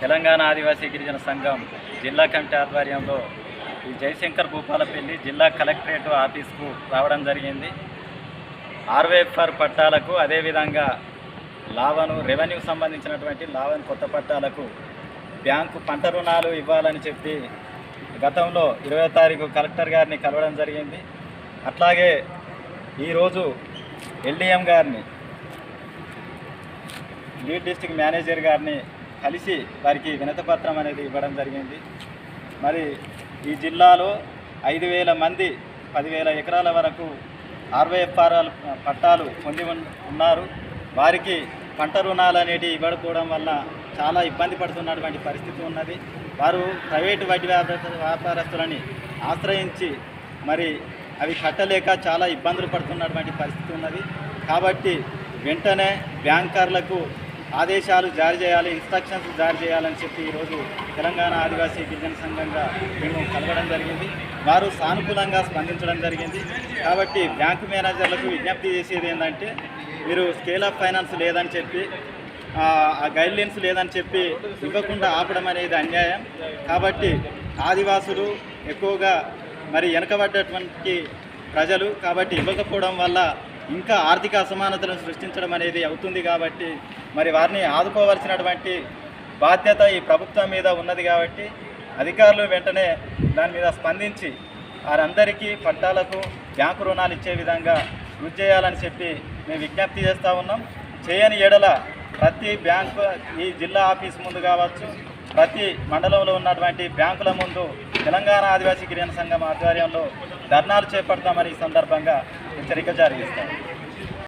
తెలంగాణ ఆదివాసీ గిరిజన సంఘం జిల్లా కమిటీ ఆధ్వర్యంలో ఈ జయశంకర్ భూపాలపల్లి జిల్లా కలెక్టరేట్ ఆఫీస్కు రావడం జరిగింది. ఆర్వేఫర్ పట్టాలకు అదేవిధంగా లావను రెవెన్యూ సంబంధించినటువంటి లావన్ కొత్త పట్టాలకు బ్యాంకు పంట రుణాలు ఇవ్వాలని చెప్పి గతంలో ఇరవై తారీఖు కలెక్టర్ గారిని కలవడం జరిగింది. అట్లాగే ఈరోజు ఎల్డిఎం గారిని లీడ్ డిస్ట్రిక్ట్ మేనేజర్ గారిని కలిసి వారికి వినతపత్రం అనేది ఇవ్వడం జరిగింది. మరి ఈ జిల్లాలో ఐదు వేల మంది పదివేల ఎకరాల వరకు ఆర్వైఎఫ్ఆర్ఆర్ పట్టాలు పొంది ఉన్- ఉన్నారు. వారికి పంట రుణాలు అనేటివి ఇవ్వకపోవడం వల్ల చాలా ఇబ్బంది పడుతున్నటువంటి పరిస్థితి ఉన్నది. వారు ప్రైవేటు వడ్డీ వ్యాపార వ్యాపారస్తులని ఆశ్రయించి మరి అవి కట్టలేక చాలా ఇబ్బందులు పడుతున్నటువంటి పరిస్థితి ఉన్నది. కాబట్టి వెంటనే బ్యాంకర్లకు ఆదేశాలు జారీ చేయాలి ఇన్స్ట్రక్షన్స్ జారీ చేయాలని చెప్పి ఈరోజు తెలంగాణ ఆదివాసీ గిరిజన సంఘంగా మేము కలవడం జరిగింది. వారు సానుకూలంగా స్పందించడం జరిగింది. కాబట్టి బ్యాంకు మేనేజర్లకు విజ్ఞప్తి చేసేది ఏంటంటే మీరు స్కేల్ ఆఫ్ ఫైనాన్స్ లేదని చెప్పి ఆ గైడ్లైన్స్ లేదని చెప్పి ఇవ్వకుండా ఆపడం అనేది అన్యాయం. కాబట్టి ఆదివాసులు ఎక్కువగా మరి వెనకబడ్డటువంటి ప్రజలు కాబట్టి ఇవ్వకపోవడం వల్ల ఇంకా ఆర్థిక అసమానతలను సృష్టించడం అనేది అవుతుంది కాబట్టి మరి వారిని ఆదుకోవాల్సినటువంటి బాధ్యత ఈ ప్రభుత్వం మీద ఉన్నది కాబట్టి అధికారులు వెంటనే దాని మీద స్పందించి వారందరికీ పట్టాలకు బ్యాంకు రుణాలు ఇచ్చే విధంగా కృషి చేయాలని చెప్పి మేము విజ్ఞప్తి చేస్తూ ఉన్నాం. చేయని ఎడల ప్రతి బ్యాంకు ఈ జిల్లా ఆఫీస్ ముందు కావచ్చు ప్రతి మండలంలో ఉన్నటువంటి బ్యాంకుల ముందు తెలంగాణ ఆదివాసీ గిరిజన సంఘం ఆధ్వర్యంలో ధర్నాలు చేపడతామని ఈ సందర్భంగా హెచ్చరిక జారీ చేస్తాం.